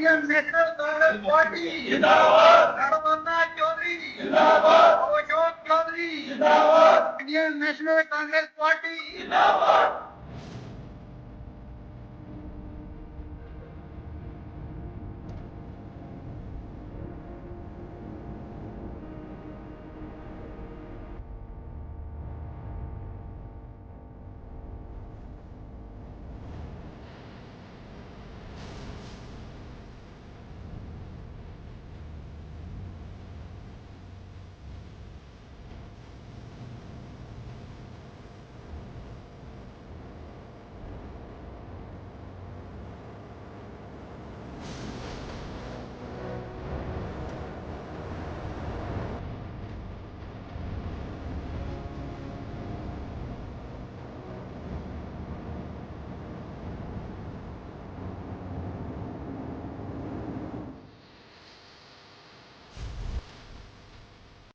Indian national Congress party ਜਿੰਦਾਬਾਦ ਰਣਵੰਨਾ ਚੌਧਰੀ ਜਿੰਦਾਬਾਦ ਅਸ਼ੋਕ ਚੌਧਰੀ ਜਿੰਦਾਬਾਦ Indian national Congress party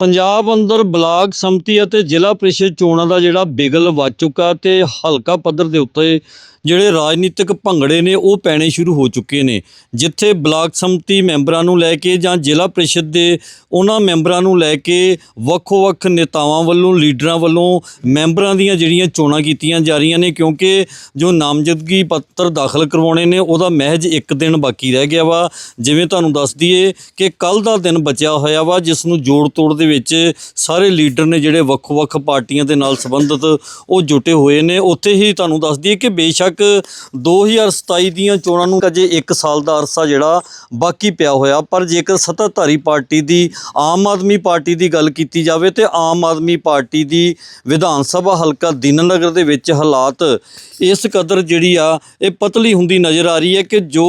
Punjab ਅੰਦਰ ਬਲਾਕ ਸੰਮਤੀ ਅਤੇ ਜ਼ਿਲ੍ਹਾ ਪ੍ਰੀਸ਼ਦ ਚੋਣਾਂ ਦਾ ਜਿਹੜਾ ਬਿਗਲ ਵੱਜ ਚੁੱਕਾ ਤੇ ਹਲਕਾ ਪੱਧਰ ਦੇ ਉੱਤੇ ਜਿਹੜੇ ਰਾਜਨੀਤਿਕ ਭੰਗੜੇ ਨੇ, ਉਹ ਪੈਣੇ ਸ਼ੁਰੂ ਹੋ ਚੁੱਕੇ ਨੇ। ਜਿੱਥੇ ਬਲਾਕ ਸੰਮਤੀ ਮੈਂਬਰਾਂ ਨੂੰ ਲੈ ਕੇ ਜਾਂ ਜ਼ਿਲ੍ਹਾ ਪ੍ਰੀਸ਼ਦ ਦੇ ਉਹਨਾਂ ਮੈਂਬਰਾਂ ਨੂੰ ਲੈ ਕੇ ਵੱਖੋ-ਵੱਖ ਨੇਤਾਵਾਂ ਵੱਲੋਂ, ਲੀਡਰਾਂ ਵੱਲੋਂ ਮੈਂਬਰਾਂ ਦੀਆਂ ਜਿਹੜੀਆਂ ਚੋਣਾਂ ਕੀਤੀਆਂ ਜਾ ਰਹੀਆਂ ਨੇ, ਕਿਉਂਕਿ ਜੋ ਨਾਮਜ਼ਦਗੀ ਪੱਤਰ ਦਾਖਲ ਕਰਵਾਉਣੇ ਨੇ, ਉਹਦਾ ਮਹਿਜ ਇੱਕ ਦਿਨ ਬਾਕੀ ਰਹਿ ਗਿਆ ਵਾ। ਜਿਵੇਂ ਤੁਹਾਨੂੰ ਦੱਸ ਦਈਏ ਕਿ ਕੱਲ ਦਾ ਦਿਨ ਬਚਿਆ ਹੋਇਆ ਵਾ, ਜਿਸ ਨੂੰ ਜੋੜ ਤੋੜ ਦੇ ਵਿੱਚ ਸਾਰੇ ਲੀਡਰ ਨੇ ਜਿਹੜੇ ਵੱਖੋ-ਵੱਖ ਪਾਰਟੀਆਂ ਦੇ ਨਾਲ ਸੰਬੰਧਿਤ ਉਹ ਜੁਟੇ ਹੋਏ ਨੇ। ਉੱਥੇ ਹੀ ਤੁਹਾਨੂੰ ਦੱਸ ਦਈਏ ਕਿ ਬੇਸ਼ੱਕ 2027 ਦੀਆਂ ਚੋਣਾਂ ਨੂੰ ਅਜੇ 1 ਸਾਲ ਦਾ ਅਰਸਾ ਜਿਹੜਾ ਬਾਕੀ ਪਿਆ ਹੋਇਆ। ਪਰ ਜੇਕਰ ਸੱਤਾਧਾਰੀ ਪਾਰਟੀ ਦੀ ਆਮ ਆਦਮੀ ਪਾਰਟੀ ਦੀ ਗੱਲ ਕੀਤੀ ਜਾਵੇ ਤੇ ਆਮ ਆਦਮੀ ਪਾਰਟੀ ਦੀ ਵਿਧਾਨ ਸਭਾ ਹਲਕਾ ਦੀਨਨਗਰ ਦੇ ਵਿੱਚ ਹਾਲਾਤ ਇਸ ਕਦਰ ਜਿਹੜੀ ਆ ਇਹ ਪਤਲੀ ਹੁੰਦੀ ਨਜ਼ਰ ਆ ਰਹੀ ਹੈ ਕਿ ਜੋ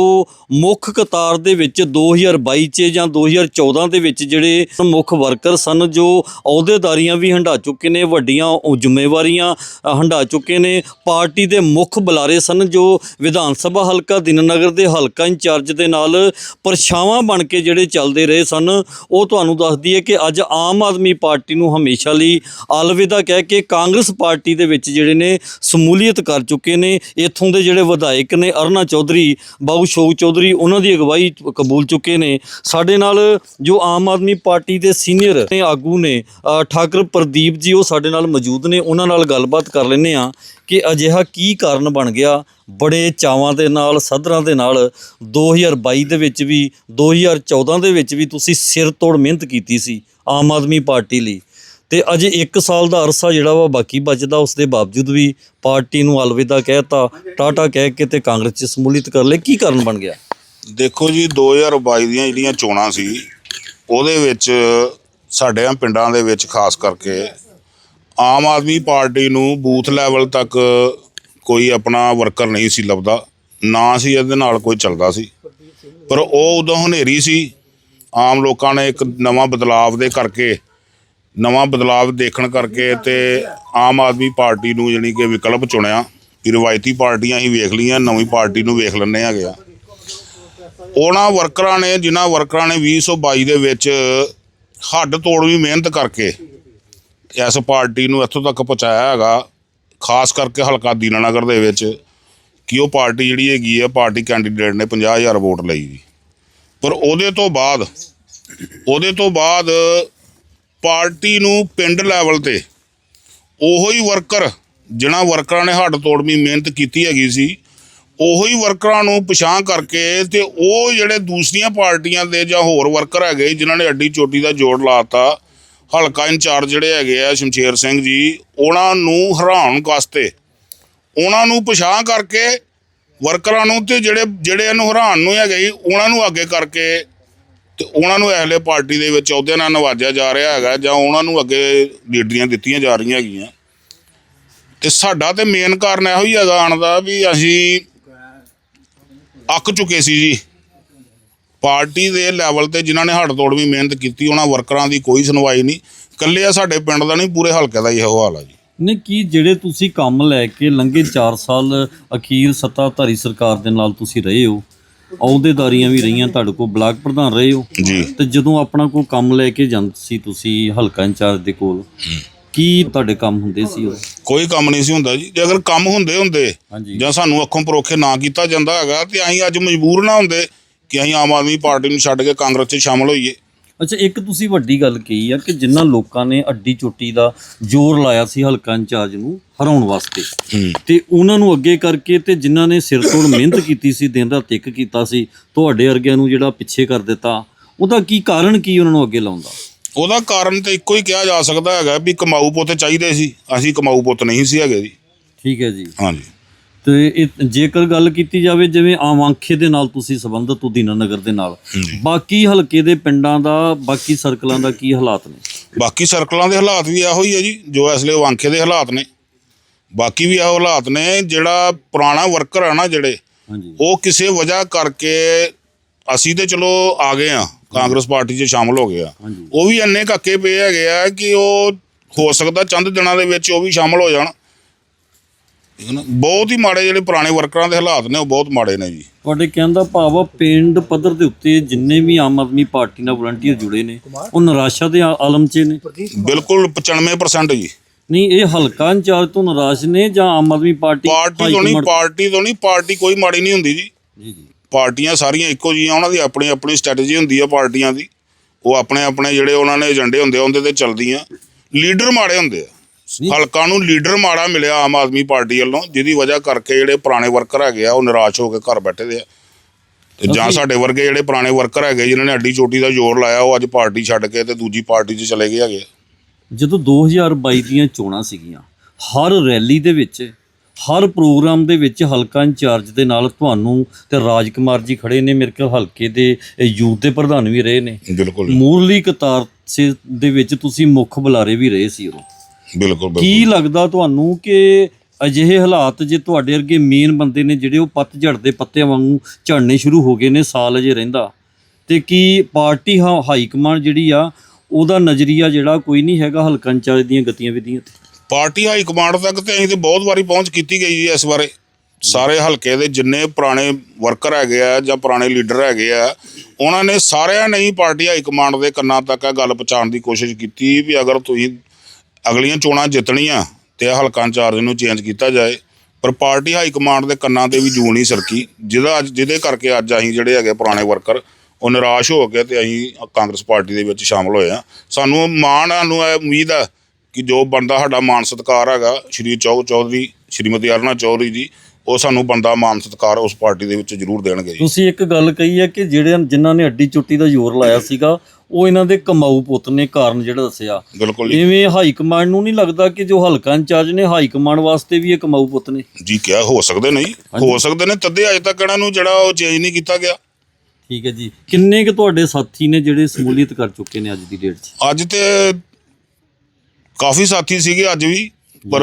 ਮੁੱਖ ਕਤਾਰ ਦੇ ਵਿੱਚ 2022 ਚ ਜਾਂ 2014 ਦੇ ਵਿੱਚ ਜਿਹੜੇ ਮੁੱਖ ਵਰਕਰ ਸਨ ਜੋ ਅਹੁਦੇਦਾਰੀਆਂ ਵੀ ਹੰਢਾ ਚੁੱਕੇ ਨੇ ਵੱਡੀਆਂ ਜ਼ਿੰਮੇਵਾਰੀਆਂ ਅ, ਹੰਢਾ ਚੁੱਕੇ ਨੇ ਪਾਰਟੀ ਦੇ ਮੁੱਖ ਬੁਲਾਰੇ ਸਨ ਜੋ ਵਿਧਾਨ ਸਭਾ ਹਲਕਾ ਦੀਨਨਗਰ ਦੇ ਹਲਕਾ ਇੰਚਾਰਜ ਦੇ ਨਾਲ ਪਰਛਾਵਾਂ ਬਣ ਕੇ ਜਿਹੜੇ ਚੱਲਦੇ ਰਹੇ ਸਨ। ਉਹ ਤੁਹਾਨੂੰ ਦੱਸਦੀ ਹੈ ਕਿ ਅੱਜ ਆਮ ਆਦਮੀ ਪਾਰਟੀ ਨੂੰ ਹਮੇਸ਼ਾ ਲਈ ਅਲਵਿਦਾ ਕਹਿ ਕੇ ਕਾਂਗਰਸ ਪਾਰਟੀ ਦੇ ਵਿੱਚ ਜਿਹੜੇ ਨੇ ਸਮੂਲੀਅਤ ਕਰ ਚੁੱਕੇ ਨੇ। ਇੱਥੋਂ ਦੇ ਜਿਹੜੇ ਵਿਧਾਇਕ ਨੇ ਅਰਨਾ ਚੌਧਰੀ ਬਾਬੂ ਸ਼ੋਕ ਚੌਧਰੀ ਉਹਨਾਂ ਦੀ ਅਗਵਾਈ ਕਬੂਲ ਚੁੱਕੇ ਨੇ। ਸਾਡੇ ਨਾਲ ਜੋ ਆਮ ਆਦਮੀ ਪਾਰਟੀ ਦੇ ਸੀਨੀਅਰ ਆਗੂ ਨੇ ਅ, ਠਾਕਰ ਪ੍ਰਦੀਪ ਜੀ ਉਹ ਸਾਡੇ ਨਾਲ ਮੌਜੂਦ ਨੇ। ਉਹਨਾਂ ਨਾਲ ਗੱਲਬਾਤ ਕਰ ਲੈਂਦੇ ਆ ਕਿ ਅਜਿਹਾ ਕੀ ਕਾਰਨ ਬਣ ਗਿਆ? ਬੜੇ ਚਾਵਾਂ ਦੇ ਨਾਲ ਸਦਰਾਂ ਦੇ ਨਾਲ 2022 ਦੇ ਵਿੱਚ ਵੀ 2014 ਦੇ ਵਿੱਚ ਵੀ ਤੁਸੀਂ ਸਿਰ ਤੋੜ ਮਿਹਨਤ ਕੀਤੀ ਸੀ ਆਮ ਆਦਮੀ ਪਾਰਟੀ ਲਈ। ਤੇ ਅਜੇ 1 ਸਾਲ ਦਾ ਅਰਸਾ ਜਿਹੜਾ ਵਾ ਬਾਕੀ ਬਚਦਾ, ਉਸ ਦੇ ਬਾਵਜੂਦ ਵੀ ਪਾਰਟੀ ਨੂੰ ਅਲਵਿਦਾ ਕਹਿਤਾ, ਟਾਟਾ ਕਹਿ ਕੇ ਤੇ ਕਾਂਗਰਸ 'ਚ ਸਮੂਲੀਅਤ ਕਰ ਲਈ। ਕੀ ਕਾਰਨ ਬਣ ਗਿਆ? ਦੇਖੋ ਜੀ 2022 ਦੀਆਂ ਜਿਹੜੀਆਂ ਚੋਣਾਂ ਸੀ, ਉਹਦੇ ਵਿੱਚ ਸਾਡੇ ਪਿੰਡਾਂ ਦੇ ਵਿੱਚ ਖਾਸ ਕਰਕੇ ਆਮ ਆਦਮੀ ਪਾਰਟੀ ਨੂੰ ਬੂਥ ਲੈਵਲ ਤੱਕ ਕੋਈ ਆਪਣਾ ਵਰਕਰ ਨਹੀਂ ਸੀ ਲੱਭਦਾ, ਨਾ ਸੀ ਇਹਦੇ ਨਾਲ ਕੋਈ ਚੱਲਦਾ ਸੀ। ਪਰ ਉਹ ਉਦੋਂ ਹਨੇਰੀ ਸੀ, ਆਮ ਲੋਕਾਂ ਨੇ ਇੱਕ ਨਵਾਂ ਬਦਲਾਵ ਦੇ ਕਰਕੇ, ਨਵਾਂ ਬਦਲਾਵ ਦੇਖਣ ਕਰਕੇ ਤੇ ਆਮ ਆਦਮੀ ਪਾਰਟੀ ਨੂੰ ਜਾਣੀ ਕਿ ਵਿਕਲਪ ਚੁਣਿਆ ਕਿ ਰਵਾਇਤੀ ਪਾਰਟੀਆਂ ਹੀ ਵੇਖ ਲਈਆਂ, ਨਵੀਂ ਪਾਰਟੀ ਨੂੰ ਵੇਖ ਲੈਣੇ ਹੈਗੇ ਆ। ਉਹਨਾਂ ਵਰਕਰਾਂ ਨੇ, ਜਿਨ੍ਹਾਂ ਵਰਕਰਾਂ ਨੇ 2022 ਦੇ ਵਿੱਚ ਹੱਡ ਤੋੜ ਵੀ ਮਿਹਨਤ ਕਰਕੇ ਇਸ ਪਾਰਟੀ ਨੂੰ ਇੱਥੋਂ ਤੱਕ ਪਹੁੰਚਾਇਆ ਹੈਗਾ, ਖਾਸ ਕਰਕੇ ਹਲਕਾ ਦੀਨਾਨਗਰ ਦੇ ਵਿੱਚ, ਕਿ ਉਹ ਪਾਰਟੀ ਜਿਹੜੀ ਹੈਗੀ ਹੈ ਪਾਰਟੀ ਕੈਂਡੀਡੇਟ ਨੇ 50000 ਵੋਟ ਲਈ ਜੀ। ਪਰ ਉਹਦੇ ਤੋਂ ਬਾਅਦ, ਉਹਦੇ ਤੋਂ ਬਾਅਦ ਪਾਰਟੀ ਨੂੰ ਪਿੰਡ ਲੈਵਲ ਤੇ ਉਹੋ ਹੀ ਵਰਕਰ ਜਿਨ੍ਹਾਂ ਵਰਕਰਾਂ ਨੇ ਹੱਡ ਤੋੜਵੀਂ ਮਿਹਨਤ ਕੀਤੀ ਹੈਗੀ ਸੀ, ਉਹੋ ਹੀ ਵਰਕਰਾਂ ਨੂੰ ਪਛਾਣ ਕਰਕੇ ਤੇ ਉਹ ਜਿਹੜੇ ਦੂਸਰੀਆਂ ਪਾਰਟੀਆਂ ਦੇ ਜਾਂ ਹੋਰ ਵਰਕਰ ਹੈਗੇ ਜਿਨ੍ਹਾਂ ਨੇ ਅੱਡੀ ਚੋਟੀ ਦਾ ਜੋੜ ਲਾਤਾ ਹਲਕਾ ਇੰਚਾਰਜ ਜਿਹੜੇ ਹੈਗੇ ਆ ਸ਼ਮਸ਼ੇਰ ਸਿੰਘ ਜੀ ਉਹਨਾਂ ਨੂੰ ਹਰਾਉਣ ਵਾਸਤੇ ਉਹਨਾਂ ਨੂੰ ਪਛਾਣ ਕਰਕੇ ਵਰਕਰਾਂ ਨੂੰ ਤੇ ਜਿਹੜੇ ਜਿਹੜੇ ਇਹਨੂੰ ਹਰਾਉਣ ਨੂੰ ਹੈਗੇ ਜੀ, ਉਹਨਾਂ ਨੂੰ ਅੱਗੇ ਕਰਕੇ ਤੇ ਉਹਨਾਂ ਨੂੰ ਐਹਲੇ ਪਾਰਟੀ ਦੇ ਵਿੱਚ ਅਹੁਦਿਆਂ ਨਾਲ ਨਵਾਜਿਆ ਜਾ ਰਿਹਾ ਹੈਗਾ ਜਾਂ ਉਹਨਾਂ ਨੂੰ ਅੱਗੇ ਲੀਡਰੀਆਂ ਦਿੱਤੀਆਂ ਜਾ ਰਹੀਆਂ ਹੈਗੀਆਂ। ਤੇ ਸਾਡਾ ਤੇ ਮੇਨ ਕਾਰਨ ਇਹੋ ਹੀ ਹੈਗਾ ਆਉਣ ਦਾ ਵੀ ਅਸੀਂ ਅੱਕ ਚੁੱਕੇ ਸੀ ਜੀ। ਪਾਰਟੀ ਦੇ ਲੈਵਲ ਤੇ ਜਿਨ੍ਹਾਂ ਨੇ ਹੱਡ ਤੋੜਵੀਂ ਮਿਹਨਤ ਕੀਤੀ ਉਹਨਾਂ ਵਰਕਰਾਂ ਦੀ ਕੋਈ ਸੁਣਵਾਈ ਨਹੀਂ। ਇਕੱਲੇ ਆ ਸਾਡੇ ਪਿੰਡ ਦਾ ਨਹੀਂ ਪੂਰੇ ਹਲਕੇ ਦਾ ਇਹੋ ਹਾਲ ਆ ਜੀ। ਨੇ ਕੀ ਜਿਹੜੇ ਤੁਸੀਂ ਕੰਮ ਲੈ ਕੇ ਲੰਘੇ 4 ਸਾਲ ਅਖੀਰ ਸੱਤਾਧਾਰੀ ਸਰਕਾਰ ਦੇ ਨਾਲ ਤੁਸੀਂ ਰਹੇ ਹੋ? ਅਹੁਦੇਦਾਰੀਆਂ ਵੀ ਰਹੀਆਂ ਤੁਹਾਡੇ ਕੋਲ ਬਲਾਕ ਪ੍ਰਧਾਨ ਰਹੇ ਹੋ? ਤੇ ਜਦੋਂ ਆਪਣਾ ਕੋਈ ਕੰਮ ਲੈ ਕੇ ਜਾਂਦੇ ਸੀ ਤੁਸੀਂ ਹਲਕਾ ਇੰਚਾਰਜ ਦੇ ਕੋਲ ਕੀ ਤੁਹਾਡੇ ਕੰਮ ਹੁੰਦੇ ਸੀ ਉਹ? ਕੋਈ ਕੰਮ ਨਹੀਂ ਸੀ ਹੁੰਦਾ ਜੀ। ਜੇ ਅਗਰ ਕੰਮ ਹੁੰਦੇ ਹੁੰਦੇ ਜਾਂ ਸਾਨੂੰ ਅੱਖੋਂ ਪਰੋਖੇ ਨਾ ਕੀਤਾ ਜਾਂਦਾ ਹੈਗਾ ਤੇ ਅਸੀਂ ਅੱਜ ਮਜਬੂਰ ਨਾ ਹੁੰਦੇ। ਕਿ ਅਸੀਂ ਆਮ ਆਦਮੀ ਪਾਰਟੀ ਨੂੰ ਛੱਡ ਕੇ ਕਾਂਗਰਸ 'ਚ ਸ਼ਾਮਲ ਹੋਈਏ। ਅੱਛਾ ਇੱਕ ਤੁਸੀਂ ਵੱਡੀ ਗੱਲ ਕਹੀ ਆ ਕਿ ਜਿਨ੍ਹਾਂ ਲੋਕਾਂ ਨੇ ਅੱਡੀ ਚੋਟੀ ਦਾ ਜ਼ੋਰ ਲਾਇਆ ਸੀ ਹਲਕਾ ਇੰਚਾਰਜ ਨੂੰ ਹਰਾਉਣ ਵਾਸਤੇ ਤੇ ਉਹਨਾਂ ਨੂੰ ਅੱਗੇ ਕਰਕੇ ਤੇ ਜਿਨ੍ਹਾਂ ਨੇ ਸਿਰ ਤੋੜ ਮਿਹਨਤ ਕੀਤੀ ਸੀ ਦਿਨ ਰਾਤ ਇੱਕ ਕੀਤਾ ਸੀ ਤੁਹਾਡੇ ਵਰਗਿਆਂ ਨੂੰ ਜਿਹੜਾ ਪਿੱਛੇ ਕਰ ਦਿੱਤਾ ਉਹਦਾ ਕੀ ਕਾਰਨ ਕੀ ਉਹਨਾਂ ਨੂੰ ਅੱਗੇ ਲਾਉਂਦਾ? ਉਹਦਾ ਕਾਰਨ ਤੇ ਇੱਕੋ ਹੀ ਕਿਹਾ ਜਾ ਸਕਦਾ ਹੈਗਾ ਵੀ ਕਮਾਊ ਪੁੱਤ ਚਾਹੀਦੇ ਸੀ ਅਸੀਂ ਕਮਾਊ ਪੁੱਤ ਨਹੀਂ ਸੀ ਹੈਗੇ ਜੀ। ਠੀਕ ਹੈ ਜੀ। ਹਾਂਜੀ। ਤੇ ਇਹ ਜੇਕਰ ਗੱਲ ਕੀਤੀ ਜਾਵੇ ਜਿਵੇਂ ਆਵਾਂਖੇ ਦੇ ਨਾਲ ਤੁਸੀਂ ਸੰਬੰਧਤ ਹੋ ਦੀਨਾਨਗਰ ਦੇ ਨਾਲ ਬਾਕੀ ਹਲਕੇ ਦੇ ਪਿੰਡਾਂ ਦਾ ਬਾਕੀ ਸਰਕਲਾਂ ਦਾ ਕੀ ਹਾਲਾਤ ਨੇ? ਬਾਕੀ ਸਰਕਲਾਂ ਦੇ ਹਾਲਾਤ ਵੀ ਇਹੋ ਹੀ ਹੈ ਜੀ ਜੋ ਇਸ ਲਈ ਵਾਂਖੇ ਦੇ ਹਾਲਾਤ ਨੇ। ਬਾਕੀ ਵੀ ਇਹੋ ਹਾਲਾਤ ਨੇ ਜਿਹੜਾ ਪੁਰਾਣਾ ਵਰਕਰ ਆ ਨਾ ਜਿਹੜੇ ਉਹ ਕਿਸੇ ਵਜ੍ਹਾ ਕਰਕੇ ਅਸੀਂ ਤੇ ਚਲੋ ਆ ਗਏ ਆ ਕਾਂਗਰਸ ਪਾਰਟੀ 'ਚ ਸ਼ਾਮਲ ਹੋ ਗਏ ਆ। ਉਹ ਵੀ ਇੰਨੇ ਕੱਕੇ ਪਏ ਹੈਗੇ ਆ ਕਿ ਉਹ ਹੋ ਸਕਦਾ ਚੰਦ ਦਿਨਾਂ ਦੇ ਵਿੱਚ ਉਹ ਵੀ ਸ਼ਾਮਲ ਹੋ ਜਾਣ। ਠੀਕ ਹੈ ਨਾ? ਬਹੁਤ ਹੀ ਮਾੜੇ ਜਿਹੜੇ ਪੁਰਾਣੇ ਵਰਕਰਾਂ ਦੇ ਹਾਲਾਤ ਨੇ ਉਹ ਬਹੁਤ ਮਾੜੇ ਨੇ ਜੀ। ਤੁਹਾਡੇ ਕਹਿਣ ਦਾ ਭਾਵ ਆ ਪਿੰਡ ਪੱਧਰ ਦੇ ਉੱਤੇ ਜਿੰਨੇ ਵੀ ਆਮ ਆਦਮੀ ਪਾਰਟੀ ਨਾਲ ਵਲੰਟੀਅਰ ਜੁੜੇ ਨੇ ਉਹ ਨਿਰਾਸ਼ਾ ਦੇ ਆ- ਆਲਮ 'ਚ ਨੇ। ਬਿਲਕੁਲ 95% ਜੀ। ਨਹੀਂ ਇਹ ਹਲਕਾ ਇੰਚਾਰਜ ਤੋਂ ਨਿਰਾਸ਼ ਨੇ ਜਾਂ ਆਮ ਆਦਮੀ ਪਾਰਟੀ ਪਾਰਟੀ ਤੋਂ ਨਹੀਂ ਪਾਰਟੀ ਤੋਂ ਨਹੀਂ ਪਾਰਟੀ ਕੋਈ ਮਾੜੀ ਨਹੀਂ ਹੁੰਦੀ ਜੀ। ਜੀ ਜੀ। ਪਾਰਟੀਆਂ ਸਾਰੀਆਂ ਇੱਕੋ ਜਿਹੀਆਂ ਉਹਨਾਂ ਦੀ ਆਪਣੀ ਆਪਣੀ ਸਟ੍ਰੈਟਜੀ ਹੁੰਦੀ ਆ ਪਾਰਟੀਆਂ ਦੀ। ਉਹ ਆਪਣੇ ਆਪਣੇ ਜਿਹੜੇ ਉਹਨਾਂ ਨੇ ਏਜੰਡੇ ਹੁੰਦੇ ਆ ਉਹਦੇ ਤੇ ਚੱਲਦੀਆਂ। ਲੀਡਰ ਮਾੜੇ ਹੁੰਦੇ ਆ। ਹਲਕਾ ਨੂੰ ਲੀਡਰ ਮਾੜਾ ਮਿਲਿਆ ਆਮ ਆਦਮੀ ਪਾਰਟੀ ਵੱਲੋਂ ਜਿਹਦੀ ਵਜ੍ਹਾ ਕਰਕੇ ਜਿਹੜੇ ਪੁਰਾਣੇ ਵਰਕਰ ਹੈਗੇ ਆ ਉਹ ਨਿਰਾਸ਼ ਹੋ ਕੇ ਘਰ ਬੈਠੇ ਦੇ ਆ। ਤੇ ਜਾਂ ਸਾਡੇ ਵਰਗੇ ਜਿਹੜੇ ਪੁਰਾਣੇ ਵਰਕਰ ਹੈਗੇ ਜਿਨ੍ਹਾਂ ਨੇ ਅੱਡੀ ਚੋਟੀ ਦਾ ਜ਼ੋਰ ਲਾਇਆ ਉਹ ਅੱਜ ਪਾਰਟੀ ਛੱਡ ਕੇ ਤੇ ਦੂਜੀ ਪਾਰਟੀ 'ਚ ਚਲੇ ਗਏ ਹੈਗੇ ਜਦੋਂ 2022 ਦੀਆਂ ਚੋਣਾਂ ਸੀਗੀਆਂ ਹਰ ਰੈਲੀ ਦੇ ਵਿੱਚ ਹਰ ਪ੍ਰੋਗਰਾਮ ਦੇ ਵਿੱਚ ਹਲਕਾ ਇੰਚਾਰਜ ਦੇ ਨਾਲ ਤੁਹਾਨੂੰ ਤੇ ਰਾਜਕੁਮਾਰ ਜੀ ਖੜੇ ਨੇ ਮੇਰੇ ਕੋਲ ਹਲਕੇ ਦੇ ਯੂਥ ਦੇ ਪ੍ਰਧਾਨ ਵੀ ਰਹੇ ਨੇ। ਬਿਲਕੁਲ। ਮੂਰਲੀ ਕਤਾਰ ਦੇ ਵਿੱਚ ਤੁਸੀਂ ਮੁੱਖ ਬੁਲਾਰੇ ਵੀ ਰਹੇ ਸੀ ਉਦੋਂ। ਬਿਲਕੁਲ ਕੀ ਬਿਲਕੁਲ। ਲੱਗਦਾ ਤੁਹਾਨੂੰ ਕਿ ਅਜਿਹੇ ਹਾਲਾਤ ਜੇ ਤੁਹਾਡੇ ਵਰਗੇ ਮੇਨ ਬੰਦੇ ਨੇ ਜਿਹੜੇ ਉਹ ਪੱਤਝੜ ਦੇ ਪੱਤਿਆਂ ਵਾਂਗੂ ਝੜਨੇ ਸ਼ੁਰੂ ਹੋ ਗਏ ਨੇ ਸਾਲ ਅਜੇ ਰਹਿੰਦਾ ਤੇ ਕੀ ਪਾਰਟੀ ਹਾ- ਹਾਈ ਕਮਾਂਡ ਜਿਹੜੀ ਆ ਉਹਦਾ ਨਜ਼ਰੀਆ ਜਿਹੜਾ ਕੋਈ ਨਹੀਂ ਹੈਗਾ ਹਲਕਾ ਇੰਚਾਰਜ ਦੀਆਂ ਗਤੀਵਿਧੀਆਂ ਤੇ? ਪਾਰਟੀ ਹਾਈ ਕਮਾਂਡ ਤੱਕ ਤੇ ਅਸੀਂ ਤੇ ਬਹੁਤ ਵਾਰੀ ਪਹੁੰਚ ਕੀਤੀ ਗਈ ਜੀ ਇਸ ਬਾਰੇ। ਸਾਰੇ ਹਲਕੇ ਦੇ ਜਿੰਨੇ ਪੁਰਾਣੇ ਵਰਕਰ ਹੈਗੇ ਆ ਜਾਂ ਪੁਰਾਣੇ ਲੀਡਰ ਹੈਗੇ ਆ ਉਹਨਾਂ ਨੇ ਸਾਰਿਆਂ ਨੇ ਹੀ ਪਾਰਟੀ ਹਾਈ ਕਮਾਂਡ ਦੇ ਕੰਨਾਂ ਤੱਕ ਇਹ ਗੱਲ ਪਹੁੰਚਾਉਣ ਦੀ ਕੋਸ਼ਿਸ਼ ਕੀਤੀ ਵੀ ਅਗਰ ਤੁਸੀਂ ਅਗਲੀਆਂ ਚੋਣਾਂ ਜਿੱਤਣੀਆਂ ਤੇ ਹਲਕਾ ਇੰਚਾਰਜ ਨੂੰ ਚੇਂਜ ਕੀਤਾ ਜਾਏ ਪਰ ਪਾਰਟੀ ਹਾਈ ਕਮਾਂਡ ਦੇ ਕੰਨਾਂ ਤੇ ਵੀ ਜੂ ਨਹੀਂ ਸਰਕੀ। ਜਿਹਦਾ ਅੱਜ ਜਿਹਦੇ ਕਰਕੇ ਅੱਜ ਅਸੀਂ ਜਿਹੜੇ ਹੈਗੇ ਪੁਰਾਣੇ ਵਰਕਰ ਉਹ ਨਿਰਾਸ਼ ਹੋ ਕੇ ਤੇ ਅਸੀਂ ਕਾਂਗਰਸ ਪਾਰਟੀ ਦੇ ਵਿੱਚ ਸ਼ਾਮਲ ਹੋਏ ਆ ਸਾਨੂੰ ਮਾਣ ਆ, ਸਾਨੂੰ ਇਹ ਉਮੀਦ ਆ ਕਿ ਜੋ ਬੰਦਾ ਸਾਡਾ ਮਾਨ ਸਤਿਕਾਰ ਹੈਗਾ ਸ਼੍ਰੀ ਚੌ ਚੌਧਰੀ ਸ਼੍ਰੀਮਤੀ ਅਰਨਾ ਚੌਧਰੀ ਜੀ ਉਹ ਸਾਨੂੰ ਬੰਦਾ ਮਾਨ ਸਤਿਕਾਰ ਉਸ ਪਾਰਟੀ ਦੇ ਵਿੱਚ ਜ਼ਰੂਰ ਦੇਣਗੇ ਜੀ। ਤੁਸੀਂ ਇੱਕ ਗੱਲ ਕਹੀ ਹੈ ਕਿ ਜਿਹੜੇ ਜਿਨ੍ਹਾਂ ਨੇ ਅੱਡੀ ਚੁੱਟੀ ਦਾ ਜ਼ੋਰ ਲਾਇਆ ਸੀਗਾ ਉਹ ਇਹਨਾਂ ਦੇ ਕਮਾਊ ਪੁੱਤ ਨੇ ਕਾਰਨ ਜਿਹੜਾ ਦੱਸਿਆ। ਬਿਲਕੁਲ ਜੀ। ਇਵੇਂ ਹਾਈ ਕਮਾਂਡ ਨੂੰ ਨਹੀਂ ਲੱਗਦਾ ਕਿ ਜੋ ਹਲਕਾ ਇੰਚਾਰਜ ਨੇ ਹਾਈ ਕਮਾਂਡ ਵਾਸਤੇ ਵੀ ਇਹ ਕਮਾਊ ਪੁੱਤ ਨੇ? ਜੀ ਕਿਹਾ ਹੋ ਸਕਦੇ ਨਹੀਂ ਹੋ ਸਕਦੇ ਨੇ ਤੱਦੇ ਅਜੇ ਤੱਕ ਇਹਨਾਂ ਨੂੰ ਜਿਹੜਾ ਉਹ ਚੇਂਜ ਨਹੀਂ ਕੀਤਾ ਗਿਆ। ਠੀਕ ਹੈ ਜੀ। ਕਿੰਨੇ ਕੁ ਤੁਹਾਡੇ ਸਾਥੀ ਨੇ ਜਿਹੜੇ ਸਮੂਲੀਅਤ ਕਰ ਚੁੱਕੇ ਨੇ ਅੱਜ ਦੀ ਡੇਟ 'ਚ? ਅੱਜ ਤੇ ਕਾਫੀ ਸਾਥੀ ਸੀਗੇ ਅੱਜ ਵੀ। ਪਰ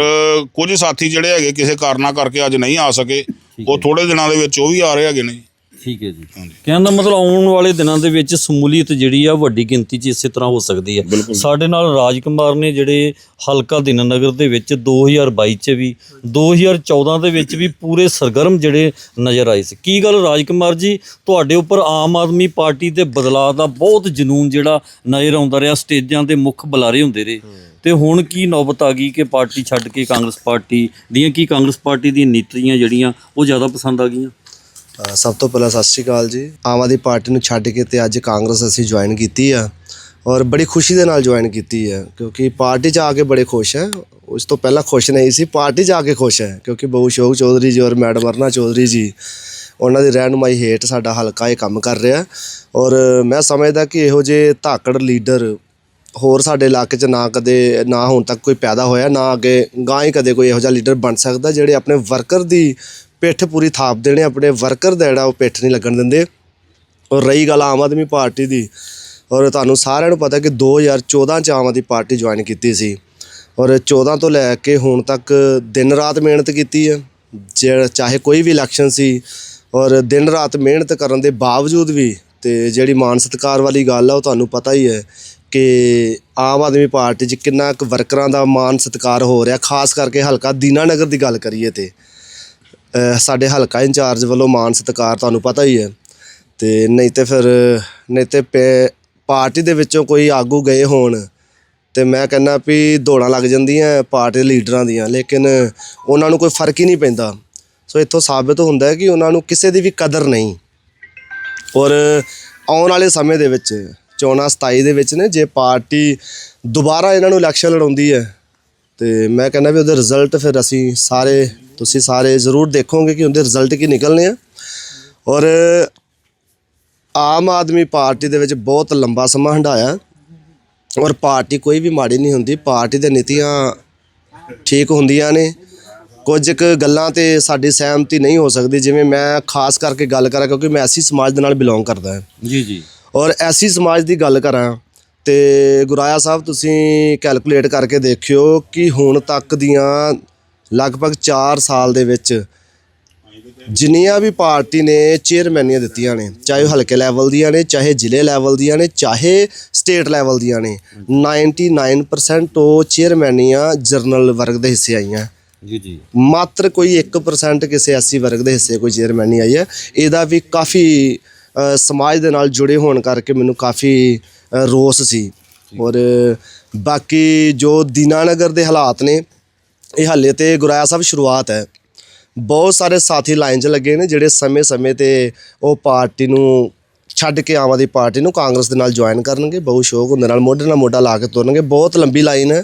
ਕੁਝ ਸਾਥੀ ਜਿਹੜੇ ਹੈਗੇ ਕਿਸੇ ਕਾਰਨਾਂ ਕਰਕੇ ਅੱਜ ਨਹੀਂ ਆ ਸਕੇ ਉਹ ਥੋੜੇ ਦਿਨਾਂ ਦੇ ਵਿੱਚ ਉਹ ਵੀ ਆ ਰਹੇ ਹੈਗੇ ਨੇ। ਠੀਕ ਹੈ ਜੀ। ਕਹਿਣ ਦਾ ਮਤਲਬ ਆਉਣ ਵਾਲੇ ਦਿਨਾਂ ਦੇ ਵਿੱਚ ਸਮੂਲੀਅਤ ਜਿਹੜੀ ਆ ਵੱਡੀ ਗਿਣਤੀ 'ਚ ਇਸੇ ਤਰ੍ਹਾਂ ਹੋ ਸਕਦੀ ਹੈ। ਸਾਡੇ ਨਾਲ ਰਾਜਕੁਮਾਰ ਨੇ ਜਿਹੜੇ ਹਲਕਾ ਦਿਨਨਗਰ ਦੇ ਵਿੱਚ 2022 'ਚ ਵੀ 2014 ਦੇ ਵਿੱਚ ਵੀ ਪੂਰੇ ਸਰਗਰਮ ਜਿਹੜੇ ਨਜ਼ਰ ਆਏ ਸੀ। ਕੀ ਗੱਲ ਰਾਜਕੁਮਾਰ ਜੀ? ਤੁਹਾਡੇ ਉੱਪਰ ਆਮ ਆਦਮੀ ਪਾਰਟੀ ਦੇ ਬਦਲਾਅ ਦਾ ਬਹੁਤ ਜਨੂਨ ਜਿਹੜਾ ਨਜ਼ਰ ਆਉਂਦਾ ਰਿਹਾ ਸਟੇਜਾਂ ਦੇ ਮੁੱਖ ਬੁਲਾਰੇ ਹੁੰਦੇ ਰਹੇ। ਤੇ ਹੁਣ ਕੀ ਨੌਬਤ ਆ ਗਈ ਕਿ ਪਾਰਟੀ ਛੱਡ ਕੇ ਕਾਂਗਰਸ ਪਾਰਟੀ ਦੀਆਂ ਕੀ ਕਾਂਗਰਸ ਪਾਰਟੀ ਦੀਆਂ ਨੀਤੀਆਂ ਜਿਹੜੀਆਂ ਉਹ ਜ਼ਿਆਦਾ ਪਸੰਦ ਆ ਗਈਆਂ? ਅ, ਸਭ ਤੋਂ ਪਹਿਲਾਂ ਸਤਿ ਸ਼੍ਰੀ ਅਕਾਲ ਜੀ। ਆਮ ਆਦਮੀ ਪਾਰਟੀ ਨੂੰ ਛੱਡ ਕੇ ਤੇ ਅੱਜ ਕਾਂਗਰਸ ਅਸੀਂ ਜੁਆਇਨ ਕੀਤੀ ਆ ਔਰ ਬੜੀ ਖੁਸ਼ੀ ਦੇ ਨਾਲ ਜੁਆਇਨ ਕੀਤੀ ਹੈ ਕਿਉਂਕਿ ਪਾਰਟੀ 'ਚ ਆ ਕੇ ਬੜੇ ਖੁਸ਼ ਹੈ। ਉਸ ਤੋਂ ਪਹਿਲਾਂ ਖੁਸ਼ ਨਹੀਂ ਸੀ ਪਾਰਟੀ 'ਚ ਆ ਕੇ ਖੁਸ਼ ਹੈ ਕਿਉਂਕਿ ਬਹੁ ਸ਼ੋਕ ਚੌਧਰੀ ਜੀ ਔਰ ਮੈਡਮ ਅਰਨਾ ਚੌਧਰੀ ਜੀ ਉਹਨਾਂ ਦੀ ਰਹਿਨੁਮਾਈ ਹੇਠ ਸਾਡਾ ਹਲਕਾ ਇਹ ਕੰਮ ਕਰ ਰਿਹਾ। ਔਰ ਮੈਂ ਸਮਝਦਾ ਕਿ ਇਹੋ ਜਿਹੇ ਧਾਕੜ ਲੀਡਰ ਹੋਰ ਸਾਡੇ ਇਲਾਕੇ 'ਚ ਨਾ ਕਦੇ ਨਾ ਹੁਣ ਤੱਕ ਕੋਈ ਪੈਦਾ ਹੋਇਆ ਨਾ ਅੱਗੇ ਗਾਂ ਹੀ ਕਦੇ ਕੋਈ ਇਹੋ ਜਿਹਾ ਲੀਡਰ ਬਣ ਸਕਦਾ ਜਿਹੜੇ ਆਪਣੇ ਵਰਕਰ ਦੀ ਪਿੱਠ ਪੂਰੀ ਥਾਪ ਦੇਣੇ, ਆਪਣੇ ਵਰਕਰ ਦਾ ਜਿਹੜਾ ਉਹ ਪਿੱਠ ਨਹੀਂ ਲੱਗਣ ਦਿੰਦੇ। ਔਰ ਰਹੀ ਗੱਲ ਆਮ ਆਦਮੀ ਪਾਰਟੀ ਦੀ, ਔਰ ਤੁਹਾਨੂੰ ਸਾਰਿਆਂ ਨੂੰ ਪਤਾ ਕਿ 2014 ਚ ਆਮ ਆਦਮੀ ਪਾਰਟੀ ਜੁਆਇਨ ਕੀਤੀ ਸੀ। ਔਰ 14 ਤੋਂ ਲੈ ਕੇ ਹੁਣ ਤੱਕ ਦਿਨ ਰਾਤ ਮਿਹਨਤ ਕੀਤੀ ਹੈ, ਜਿਹੜਾ ਚਾਹੇ ਕੋਈ ਵੀ ਇਲੈਕਸ਼ਨ ਸੀ, ਔਰ ਦਿਨ ਰਾਤ ਮਿਹਨਤ ਕਰਨ ਦੇ ਬਾਵਜੂਦ ਵੀ ਤੇ ਜਿਹੜੀ ਮਾਨ ਸਤਿਕਾਰ ਵਾਲੀ ਗੱਲ ਆ, ਉਹ ਤੁਹਾਨੂੰ ਪਤਾ ਹੀ ਹੈ ਕਿ ਆਮ ਆਦਮੀ ਪਾਰਟੀ 'ਚ ਕਿੰਨਾ ਕੁ ਵਰਕਰਾਂ ਦਾ ਮਾਨ ਸਤਿਕਾਰ ਹੋ ਰਿਹਾ, ਖਾਸ ਕਰਕੇ ਹਲਕਾ ਦੀਨਾਨਗਰ ਦੀ ਗੱਲ ਕਰੀਏ ਤੇ। ਸਾਡੇ ਹਲਕਾ ਇੰਚਾਰਜ ਵੱਲੋਂ ਮਾਨ ਸਤਿਕਾਰ ਤੁਹਾਨੂੰ ਪਤਾ ਹੀ ਹੈ। ਤੇ ਨਹੀਂ ਤੇ ਫਿਰ, ਨਹੀਂ ਤੇ ਪੇ- ਪਾਰਟੀ ਦੇ ਵਿੱਚੋਂ ਕੋਈ ਆਗੂ ਗਏ ਹੋਣ, ਤੇ ਮੈਂ ਕਹਿੰਦਾ ਵੀ ਦੌੜਾਂ ਲੱਗ ਜਾਂਦੀਆਂ ਪਾਰਟੀ ਦੇ ਲੀਡਰਾਂ ਦੀਆਂ, ਲੇਕਿਨ ਉਹਨਾਂ ਨੂੰ ਕੋਈ ਫ਼ਰਕ ਹੀ ਨਹੀਂ ਪੈਂਦਾ। ਸੋ ਇੱਥੋਂ ਸਾਬਤ ਹੁੰਦਾ ਹੈ ਕਿ ਉਹਨਾਂ ਨੂੰ ਕਿਸੇ ਦੀ ਵੀ ਕਦਰ ਨਹੀਂ। ਔਰ ਆਉਣ ਵਾਲੇ ਸਮੇਂ ਦੇ ਵਿੱਚ, ਚੋਣਾਂ 27 ਦੇ ਵਿੱਚ ਨੇ, ਜੇ ਪਾਰਟੀ ਦੁਬਾਰਾ ਇਹਨਾਂ ਨੂੰ ਇਲੈਕਸ਼ਨ ਲੜਾਉਂਦੀ ਹੈ ਤੇ ਮੈਂ ਕਹਿੰਦਾ ਵੀ ਉਹਦੇ ਰਿਜ਼ਲਟ ਫਿਰ ਅਸੀਂ ਸਾਰੇ ਤੁਸੀਂ ਸਾਰੇ ਜ਼ਰੂਰ ਦੇਖੋਗੇ ਕਿ ਉਹਦੇ ਰਿਜ਼ਲਟ ਕੀ ਨਿਕਲਨੇ ਆ। ਔਰ ਆਮ ਆਦਮੀ ਪਾਰਟੀ ਦੇ ਵਿੱਚ ਬਹੁਤ ਲੰਬਾ ਸਮਾਂ ਹੰਡਾਇਆ ਔਰ ਪਾਰਟੀ ਕੋਈ ਵੀ ਮਾੜੀ ਨਹੀਂ ਹੁੰਦੀ ਪਾਰਟੀ ਦੇ ਨੀਤੀਆਂ ਠੀਕ ਹੁੰਦੀਆਂ ਨੇ। ਕੁਝ ਕੁ ਗੱਲਾਂ ਤੇ ਸਾਡੀ ਸਹਿਮਤੀ ਨਹੀਂ ਹੋ ਸਕਦੀ ਜਿਵੇਂ ਮੈਂ ਖਾਸ ਕਰਕੇ ਗੱਲ ਕਰਾਂ ਕਿਉਂਕਿ ਮੈਂ ਐਸੀ ਸਮਾਜ ਦੇ ਨਾਲ ਬਿਲੋਂਗ ਕਰਦਾ। ਹਾਂ ਜੀ ਜੀ। ਔਰ ਐਸੀ ਸਮਾਜ ਦੀ ਗੱਲ ਕਰਾਂ ਤੇ ਗੁਰਾਇਆ ਸਾਹਿਬ ਤੁਸੀਂ ਕੈਲਕੂਲੇਟ ਕਰਕੇ ਦੇਖਿਓ ਕਿ ਹੁਣ ਤੱਕ ਦੀਆਂ ਲਗਭਗ 4 ਸਾਲ ਦੇ ਵਿੱਚ ਜਿੰਨੀਆਂ ਵੀ ਪਾਰਟੀ ਨੇ ਚੇਅਰਮੈਨੀਆਂ ਦਿੱਤੀਆਂ ਨੇ ਚਾਹੇ ਹਲਕੇ ਲੈਵਲ ਦੀਆਂ ਨੇ ਚਾਹੇ ਜ਼ਿਲ੍ਹੇ ਲੈਵਲ ਦੀਆਂ ਨੇ ਚਾਹੇ ਸਟੇਟ ਲੈਵਲ ਦੀਆਂ ਨੇ 99% ਉਹ ਚੇਅਰਮੈਨੀਆਂ ਜਰਨਲ ਵਰਗ ਦੇ ਹਿੱਸੇ ਆਈਆਂ। ਜੀ ਜੀ। ਮਾਤਰ ਕੋਈ 1% ਕਿਸੇ ਐਸੀ ਵਰਗ ਦੇ ਹਿੱਸੇ ਕੋਈ ਚੇਅਰਮੈਨੀ ਆਈ ਹੈ। ਇਹਦਾ ਵੀ ਕਾਫੀ ਸਮਾਜ ਦੇ ਨਾਲ ਜੁੜੇ ਹੋਣ ਕਰਕੇ ਮੈਨੂੰ ਕਾਫੀ ਰੋਸ ਸੀ। ਔਰ ਬਾਕੀ ਜੋ ਦੀਨਾਨਗਰ ਦੇ ਹਾਲਾਤ ਨੇ ਇਹ ਹਾਲੇ ਤੇ ਗੁਰਾਇਆ ਸਾਹਿਬ ਸ਼ੁਰੂਆਤ ਹੈ। ਬਹੁਤ ਸਾਰੇ ਸਾਥੀ ਲਾਈਨ 'ਚ ਲੱਗੇ ਨੇ ਜਿਹੜੇ ਸਮੇਂ-ਸਮੇਂ ਤੇ ਉਹ ਪਾਰਟੀ ਨੂੰ ਛੱਡ ਕੇ ਆਮ ਆਦਮੀ ਪਾਰਟੀ ਨੂੰ ਕਾਂਗਰਸ ਦੇ ਨਾਲ ਜੁਆਇਨ ਕਰਨਗੇ। ਬਹੁਤ ਸ਼ੌਕ ਹੁੰਦੇ ਨਾਲ ਮੋਢੇ ਨਾਲ ਮੋਢਾ ਲਾ ਕੇ ਤੁਰਨਗੇ। ਬਹੁਤ ਲੰਬੀ ਲਾਈਨ ਹੈ।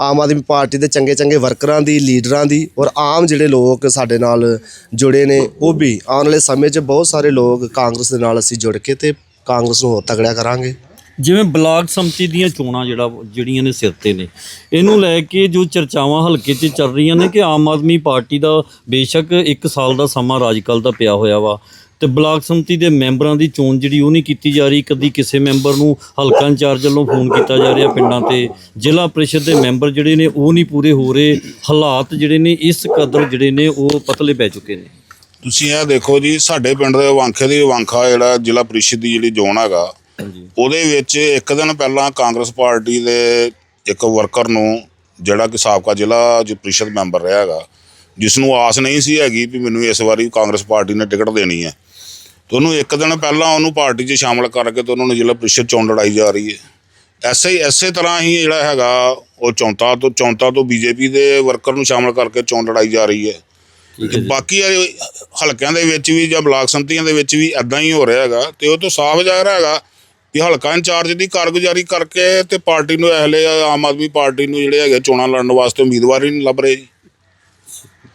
ਆਮ ਆਦਮੀ ਪਾਰਟੀ ਦੇ ਚੰਗੇ ਚੰਗੇ ਵਰਕਰਾਂ ਦੀ ਲੀਡਰਾਂ ਦੀ ਔਰ ਆਮ ਜਿਹੜੇ ਲੋਕ ਸਾਡੇ ਨਾਲ ਜੁੜੇ ਨੇ ਉਹ ਵੀ ਆਉਣ ਵਾਲੇ ਸਮੇਂ 'ਚ ਬਹੁਤ ਸਾਰੇ ਲੋਕ ਕਾਂਗਰਸ ਦੇ ਨਾਲ ਅਸੀਂ ਜੁੜ ਕੇ ਤੇ ਕਾਂਗਰਸ ਨੂੰ ਹੋਰ ਤਗੜਿਆ ਕਰਾਂਗੇ। ਜਿਵੇਂ ਬਲਾਕ ਸੰਮਤੀ ਦੀਆਂ ਚੋਣਾਂ ਜਿਹੜਾ ਜਿਹੜੀਆਂ ਨੇ ਸਿਰ ਤੇ ਨੇ, ਇਹਨੂੰ ਲੈ ਕੇ ਜੋ ਚਰਚਾਵਾਂ ਹਲਕੇ 'ਚ ਚੱਲ ਰਹੀਆਂ ਨੇ ਕਿ ਆਮ ਆਦਮੀ ਪਾਰਟੀ ਦਾ ਬੇਸ਼ੱਕ 1 ਸਾਲ ਦਾ ਸਮਾਂ ਰਾਜਕਾਲ ਦਾ ਪਿਆ ਹੋਇਆ ਵਾ ਤੇ ਬਲਾਕ ਸੰਮਤੀ ਦੇ ਮੈਂਬਰਾਂ ਦੀ ਚੋਣ ਜਿਹੜੀ ਉਹ ਨਹੀਂ ਕੀਤੀ ਜਾ ਰਹੀ, ਕਦੀ ਕਿਸੇ ਮੈਂਬਰ ਨੂੰ ਹਲਕਾ ਇੰਚਾਰਜ ਵੱਲੋਂ ਫੋਨ ਕੀਤਾ ਜਾ ਰਿਹਾ ਪਿੰਡਾਂ ਤੇ, ਜ਼ਿਲ੍ਹਾ ਪ੍ਰੀਸ਼ਦ ਦੇ ਮੈਂਬਰ ਜਿਹੜੇ ਨੇ ਉਹ ਨਹੀਂ ਪੂਰੇ ਹੋ ਰਹੇ, ਹਾਲਾਤ ਜਿਹੜੇ ਨੇ ਇਸ ਕਦਰ ਜਿਹੜੇ ਨੇ ਉਹ ਪਤਲੇ ਪੈ ਚੁੱਕੇ ਨੇ। ਤੁਸੀਂ ਇਹ ਦੇਖੋ ਜੀ, ਸਾਡੇ ਪਿੰਡ ਦੇ ਵਾਂਖੇ ਦੀ ਵਾਂਖਾ ਜਿਹੜਾ ਜ਼ਿਲ੍ਹਾ ਪ੍ਰੀਸ਼ਦ ਦੀ ਜਿਹੜੀ ਜ਼ੋਨ ਹੈਗਾ ਉਹਦੇ ਵਿੱਚ ਇੱਕ ਦਿਨ ਪਹਿਲਾਂ ਕਾਂਗਰਸ ਪਾਰਟੀ ਦੇ ਇੱਕ ਵਰਕਰ ਨੂੰ ਜਿਹੜਾ ਕਿ ਸਾਬਕਾ ਜ਼ਿਲ੍ਹਾ ਜ ਪ੍ਰੀਸ਼ਦ ਮੈਂਬਰ ਰਿਹਾ ਹੈਗਾ ਜਿਸ ਨੂੰ ਆਸ ਨਹੀਂ ਸੀ ਹੈਗੀ ਵੀ ਮੈਨੂੰ ਇਸ ਵਾਰੀ ਕਾਂਗਰਸ ਪਾਰਟੀ ਨੇ ਟਿਕਟ ਦੇਣੀ ਹੈ। ਤੇ ਉਹਨੂੰ ਇੱਕ ਦਿਨ ਪਹਿਲਾਂ ਉਹਨੂੰ ਪਾਰਟੀ 'ਚ ਸ਼ਾਮਲ ਕਰਕੇ ਤੇ ਉਹਨਾਂ ਨੂੰ ਜ਼ਿਲ੍ਹਾ ਪ੍ਰੀਸ਼ਦ ਚੋਣ ਲੜਾਈ ਜਾ ਰਹੀ ਹੈ। ਐਸੇ ਹੀ ਐਸੇ ਤਰ੍ਹਾਂ ਹੀ ਜਿਹੜਾ ਹੈਗਾ ਉਹ ਚੌਂਤਾ ਤੋਂ ਚੌਂਤਾ ਤੋਂ ਬੀਜੇਪੀ ਦੇ ਵਰਕਰ ਨੂੰ ਸ਼ਾਮਲ ਕਰਕੇ ਚੋਣ ਲੜਾਈ ਜਾ ਰਹੀ ਹੈ। ਤੇ ਬਾਕੀ ਇਹ ਹਲਕਿਆਂ ਦੇ ਵਿੱਚ ਵੀ ਜਾਂ ਬਲਾਕ ਸੰਮਤੀਆਂ ਦੇ ਵਿੱਚ ਵੀ ਐਦਾਂ ਹੀ ਹੋ ਰਿਹਾ ਹੈਗਾ ਤੇ ਉਹ ਤੋਂ ਸਾਫ਼ ਜ਼ਾਹਿਰ ਹੈਗਾ ਕਿ ਹਲਕਾ ਇੰਚਾਰਜ ਦੀ ਕਾਰਗੁਜ਼ਾਰੀ ਕਰਕੇ ਤੇ ਪਾਰਟੀ ਨੂੰ ਇਹਲੇ ਆਮ ਆਦਮੀ ਪਾਰਟੀ ਨੂੰ ਜਿਹੜੇ ਹੈਗੇ ਚੋਣਾਂ ਲੜਨ ਵਾਸਤੇ ਉਮੀਦਵਾਰ ਹੀ ਨਹੀਂ ਲੱਭ ਰਹੇ ਜੀ।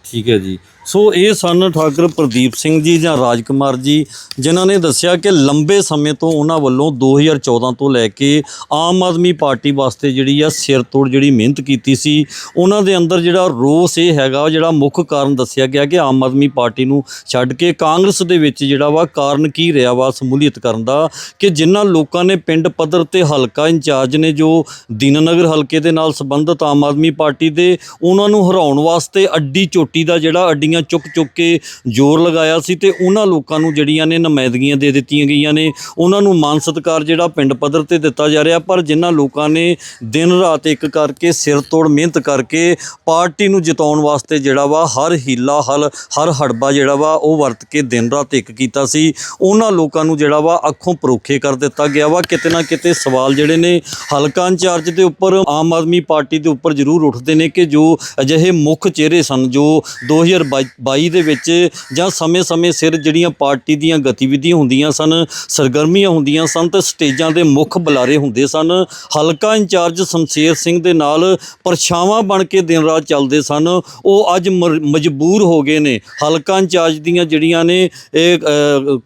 ਠੀਕ ਹੈ ਜੀ। ਸੋ ਇਹ ਸਨ ਠਾਕਰ ਪ੍ਰਦੀਪ ਸਿੰਘ ਜੀ ਜਾਂ ਰਾਜਕੁਮਾਰ ਜੀ, ਜਿਨ੍ਹਾਂ ਨੇ ਦੱਸਿਆ ਕਿ ਲੰਬੇ ਸਮੇਂ ਤੋਂ ਉਹਨਾਂ ਵੱਲੋਂ 2014 ਤੋਂ ਲੈ ਕੇ ਆਮ ਆਦਮੀ ਪਾਰਟੀ ਵਾਸਤੇ ਜਿਹੜੀ ਆ ਸਿਰ ਤੋੜ ਜਿਹੜੀ ਮਿਹਨਤ ਕੀਤੀ ਸੀ, ਉਹਨਾਂ ਦੇ ਅੰਦਰ ਜਿਹੜਾ ਰੋਸ ਇਹ ਹੈਗਾ ਜਿਹੜਾ ਮੁੱਖ ਕਾਰਨ ਦੱਸਿਆ ਗਿਆ ਕਿ ਆਮ ਆਦਮੀ ਪਾਰਟੀ ਨੂੰ ਛੱਡ ਕੇ ਕਾਂਗਰਸ ਦੇ ਵਿੱਚ ਜਿਹੜਾ ਵਾ ਕਾਰਨ ਕੀ ਰਿਹਾ ਵਾ ਸਮੂਲੀਅਤ ਕਰਨ ਦਾ, ਕਿ ਜਿਨ੍ਹਾਂ ਲੋਕਾਂ ਨੇ ਪਿੰਡ ਪੱਧਰ ਤੇ ਹਲਕਾ ਇੰਚਾਰਜ ਨੇ ਜੋ ਦੀਨਾਨਗਰ ਹਲਕੇ ਦੇ ਨਾਲ ਸੰਬੰਧਿਤ ਆਮ ਆਦਮੀ ਪਾਰਟੀ ਦੇ, ਉਹਨਾਂ ਨੂੰ ਹਰਾਉਣ ਵਾਸਤੇ ਅੱਡੀ ਚੋਟੀ ਦਾ ਜਿਹੜਾ ਅੱਡੀਆਂ ਚੁੱਕ ਚੁੱਕ ਕੇ ਜ਼ੋਰ ਲਗਾਇਆ ਸੀ ਤੇ ਉਹਨਾਂ ਲੋਕਾਂ ਨੂੰ ਜਿਹੜੀਆਂ ਨੇ ਨੁਮਾਇੰਦਗੀਆਂ ਦੇ ਦਿੱਤੀਆਂ ਗਈਆਂ ਨੇ, ਉਹਨਾਂ ਨੂੰ ਮਾਨ ਸਤਿਕਾਰ ਜਿਹੜਾ ਪਿੰਡ ਪੱਧਰ ਤੇ ਦਿੱਤਾ ਜਾ ਰਿਹਾ, ਪਰ ਜਿਨ੍ਹਾਂ ਲੋਕਾਂ ਨੇ ਦਿਨ ਰਾਤ ਇੱਕ ਕਰਕੇ ਸਿਰ ਤੋੜ, ਮਿਹਨਤ ਕਰਕੇ ਪਾਰਟੀ ਨੂੰ ਜਿਤਾਉਣ ਵਾਸਤੇ ਜਿਹੜਾ ਵਾ ਹਰ ਹੀਲਾ, ਹਲ, ਹਰ ਹੜਬਾ ਜਿਹੜਾ ਵਾ ਉਹ ਵਰਤ ਕੇ ਦਿਨ ਰਾਤ ਇੱਕ ਕੀਤਾ ਸੀ, ਉਹਨਾਂ ਲੋਕਾਂ ਨੂੰ ਜਿਹੜਾ ਵਾ ਅੱਖੋਂ ਪਰੋਖੇ ਕਰ ਦਿੱਤਾ ਗਿਆ ਵਾ। ਕਿਤੇ ਨਾ ਕਿਤੇ ਸਵਾਲ ਜਿਹੜੇ ਨੇ ਹਲਕਾ ਇੰਚਾਰਜ ਦੇ ਉੱਪਰ, ਆਮ ਆਦਮੀ ਪਾਰਟੀ ਦੇ ਉੱਪਰ ਜ਼ਰੂਰ ਉੱਠਦੇ ਨੇ ਕਿ ਜੋ ਅਜਿਹੇ ਮੁੱਖ ਚਿਹਰੇ ਸਨ, ਜੋ 2022 ਦੇ ਵਿੱਚ ਜਾਂ ਸਮੇਂ-ਸਮੇਂ ਸਿਰ ਜਿਹੜੀਆਂ ਪਾਰਟੀ ਦੀਆਂ ਗਤੀਵਿਧੀਆਂ ਹੁੰਦੀਆਂ ਸਨ, ਸਰਗਰਮੀਆਂ ਹੁੰਦੀਆਂ ਸਨ ਤੇ ਸਟੇਜਾਂ ਦੇ ਮੁੱਖ ਬੁਲਾਰੇ ਹੁੰਦੇ ਸਨ। ਹਲਕਾ ਇੰਚਾਰਜ ਸ਼ਮਸ਼ੇਰ ਸਿੰਘ ਦੇ ਨਾਲ ਪਰਛਾਵਾਂ ਬਣ ਕੇ ਦਿਨ ਰਾਤ ਚੱਲਦੇ ਸਨ। ਉਹ ਅੱਜ ਮਰ- ਮਜਬੂਰ ਹੋ ਗਏ ਨੇ। ਹਲਕਾ ਇੰਚਾਰਜ ਦੀਆਂ ਜਿਹੜੀਆਂ ਨੇ, ਇਹ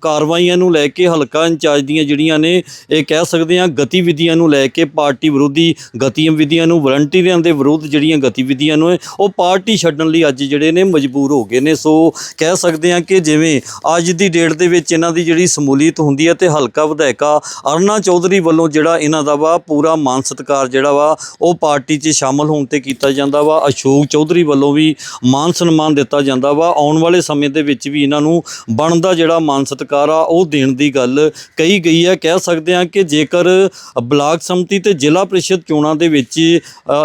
ਕਾਰਵਾਈਆਂ ਨੂੰ ਲੈ ਕੇ ਹਲਕਾ ਇੰਚਾਰਜ ਦੀਆਂ ਜਿਹੜੀਆਂ ਨੇ, ਇਹ ਕਹਿ ਸਕਦੇ ਹਾਂ ਗਤੀਵਿਧੀਆਂ ਨੂੰ ਲੈ ਕੇ ਪਾਰਟੀ ਵਿਰੋਧੀ ਗਤੀਵਿਧੀਆਂ ਨੂੰ, ਵਲੰਟੀਅਰਾਂ ਦੇ ਵਿਰੁੱਧ ਜਿਹੜੀਆਂ ਗਤੀਵਿਧੀਆਂ ਨੂੰ, ਉਹ ਪਾਰਟੀ ਛੱਡਣ ਲਈ ਅੱਜ ਜਿਹੜੇ ਨੇ ਮਜਬੂਰ ਹੋ ਗਏ ਨੇ। ਸੋ ਕਹਿ ਸਕਦੇ ਹਾਂ ਕਿ ਜਿਵੇਂ ਅੱਜ ਦੀ ਡੇਟ ਦੇ ਵਿੱਚ ਇਹਨਾਂ ਦੀ ਜਿਹੜੀ ਸਮੂਲੀਅਤ ਹੁੰਦੀ ਹੈ ਤੇ ਹਲਕਾ ਵਿਧਾਇਕਾ ਅਰਨਾ ਚੌਧਰੀ ਵੱਲੋਂ ਜਿਹੜਾ ਇਹਨਾਂ ਦਾ ਵਾ ਪੂਰਾ ਮਾਨ ਸਤਿਕਾਰ ਜਿਹੜਾ ਵਾ ਉਹ ਪਾਰਟੀ 'ਚ ਸ਼ਾਮਲ ਹੋਣ ਤੇ ਕੀਤਾ ਜਾਂਦਾ ਵਾ। ਅਸ਼ੋਕ ਚੌਧਰੀ ਵੱਲੋਂ ਵੀ ਮਾਨ ਸਨਮਾਨ ਦਿੱਤਾ ਜਾਂਦਾ ਵਾ। ਆਉਣ ਵਾਲੇ ਸਮੇਂ ਦੇ ਵਿੱਚ ਵੀ ਇਹਨਾਂ ਨੂੰ ਬਣਦਾ ਜਿਹੜਾ ਮਾਨ ਸਤਿਕਾਰ ਆ ਉਹ ਦੇਣ ਦੀ ਗੱਲ ਕਹੀ ਗਈ ਹੈ। ਕਹਿ ਸਕਦੇ ਹਾਂ ਕਿ ਜੇਕਰ ਬਲਾਕ ਸੰਮਤੀ ਤੇ ਜ਼ਿਲ੍ਹਾ ਪ੍ਰੀਸ਼ਦ ਚੋਣਾਂ ਦੇ ਵਿੱਚ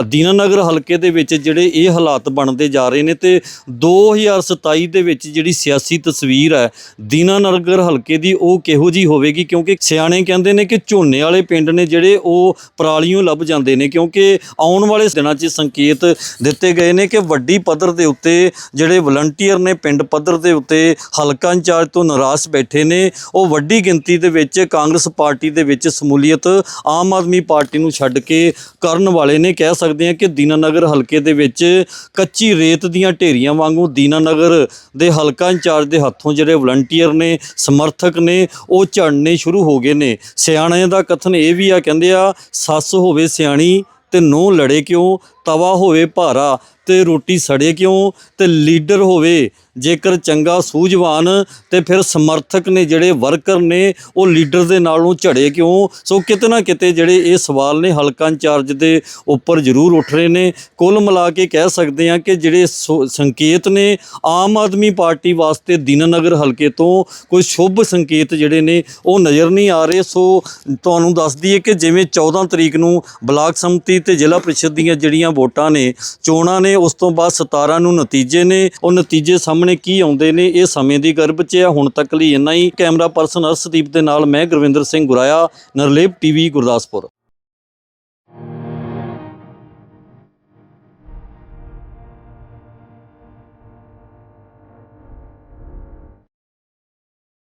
ਦੀਨਾਨਗਰ ਹਲਕੇ ਦੇ ਵਿੱਚ ਜਿਹੜੇ ਇਹ ਹਾਲਾਤ ਬਣਦੇ ਜਾ ਰਹੇ ਨੇ ਤੇ 2027 ਦੇ ਵਿੱਚ ਜਿਹੜੀ ਸਿਆਸੀ ਤਸਵੀਰ ਹੈ, ਦੀਨਾਨਗਰ ਹਲਕੇ ਦੀ ਉਹ ਕਿਹੋ ਜੀ ਹੋਵੇਗੀ? ਕਿਉਂਕਿ ਸਿਆਣੇ ਕਹਿੰਦੇ ਨੇ ਕਿ ਝੋਨੇ ਵਾਲੇ ਪਿੰਡ ਨੇ ਜਿਹੜੇ ਉਹ ਪਰਾਲੀਓਂ ਲੱਭ ਜਾਂਦੇ ਨੇ, ਕਿਉਂਕਿ ਆਉਣ ਵਾਲੇ ਦਿਨਾਂ 'ਚ ਸੰਕੇਤ ਦਿੱਤੇ ਗਏ ਨੇ ਕਿ ਵੱਡੀ ਪੱਧਰ ਦੇ ਉੱਤੇ ਜਿਹੜੇ ਵਲੰਟੀਅਰ ਨੇ ਪਿੰਡ ਪੱਧਰ ਦੇ ਉੱਤੇ ਹਲਕਾ ਇੰਚਾਰਜ ਤੋਂ ਨਿਰਾਸ਼ ਬੈਠੇ ਨੇ। ਉਹ ਵੱਡੀ ਗਿਣਤੀ ਦੇ ਵਿੱਚ ਕਾਂਗਰਸ ਪਾਰਟੀ ਦੇ ਵਿੱਚ ਸਮੂਲੀਅਤ ਆਮ ਆਦਮੀ ਪਾਰਟੀ ਨੂੰ ਛੱਡ ਕੇ ਕਰਨ ਵਾਲੇ ਨੇ। ਕਹਿ ਸਕਦੇ ਹਾਂ ਕਿ ਦੀਨਾਨਗਰ ਹਲਕੇ ਦੇ ਵਿੱਚ ਕੱਚੀ ਰੇਤ ਦੀਆਂ ਢੇਰੀਆਂ ਵਾਂਗੂ ਦੀਨਾਨਗਰ ਦੇ ਹਲਕਾ ਇੰਚਾਰਜ ਦੇ ਹੱਥੋਂ ਜਿਹੜੇ ਵਲੰਟੀਅਰ ਨੇ, ਸਮਰਥਕ ਨੇ, ਉਹ ਝੜਨੇ ਸ਼ੁਰੂ ਹੋ ਗਏ ਨੇ। ਸਿਆਣਿਆਂ ਦਾ ਕਥਨ ਇਹ ਵੀ ਆ, ਕਹਿੰਦੇ ਆ, ਸੱਸ ਹੋਵੇ ਸਿਆਣੀ ਤੇ ਨੋ ਲੜੇ ਕਿਉਂ? ਤਵਾ ਹੋਵੇ ਭਾਰਾ ਤੇ ਰੋਟੀ ਸੜੇ ਕਿਉਂ? ਤੇ ਲੀਡਰ ਹੋਵੇ, ਜੇਕਰ ਚੰਗਾ ਸੂਝਵਾਨ ਤੇ ਫਿਰ ਸਮਰਥਕ ਨੇ ਜਿਹੜੇ ਵਰਕਰ ਨੇ, ਉਹ ਲੀਡਰ ਦੇ ਨਾਲੋਂ ਝੜੇ ਕਿਉਂ? ਸੋ ਕਿਤੇ ਨਾ ਕਿਤੇ ਜਿਹੜੇ ਇਹ ਸਵਾਲ ਨੇ ਹਲਕਾ ਇੰਚਾਰਜ ਦੇ ਉੱਪਰ ਜ਼ਰੂਰ ਉੱਠ ਰਹੇ ਨੇ। ਕੁੱਲ ਮਿਲਾ ਕੇ ਕਹਿ ਸਕਦੇ ਹਾਂ ਕਿ ਜਿਹੜੇ ਸੋ- ਸੰਕੇਤ ਨੇ, ਆਮ ਆਦਮੀ ਪਾਰਟੀ ਵਾਸਤੇ ਦੀਨਾਨਗਰ ਹਲਕੇ ਤੋਂ ਕੋਈ ਸ਼ੁਭ ਸੰਕੇਤ ਜਿਹੜੇ ਨੇ, ਉਹ ਨਜ਼ਰ ਨਹੀਂ ਆ ਰਹੇ। ਸੋ ਤੁਹਾਨੂੰ ਦੱਸ ਦਈਏ ਕਿ ਜਿਵੇਂ 14 ਤਰੀਕ ਨੂੰ ਬਲਾਕ ਸੰਮਤੀ ਤੇ ਜ਼ਿਲ੍ਹਾ ਪ੍ਰੀਸ਼ਦ ਦੀਆਂ ਜਿਹੜੀਆਂ ਵੋਟਾਂ ਨੇ, ਚੋਣਾਂ ਨੇ, ਉਸ ਤੋਂ ਬਾਅਦ 17 ਨੂੰ ਨਤੀਜੇ ਨੇ। ਉਹ ਨਤੀਜੇ ਸਾਹਮਣੇ ਕੀ ਆਉਂਦੇ ਨੇ, ਇਹ ਸਮੇਂ ਦੀ ਗਰਭ 'ਚ ਹੈ। ਹੁਣ ਤੱਕ ਲਈ ਇੰਨਾ ਹੀ। ਕੈਮਰਾ ਪਰਸਨ ਅਰਸ਼ਦੀਪ ਦੇ ਨਾਲ ਮੈਂ ਗੁਰਵਿੰਦਰ ਸਿੰਘ ਗੁਰਾਇਆ, ਨਰਲੇਪ ਟੀਵੀ, ਗੁਰਦਾਸਪੁਰ।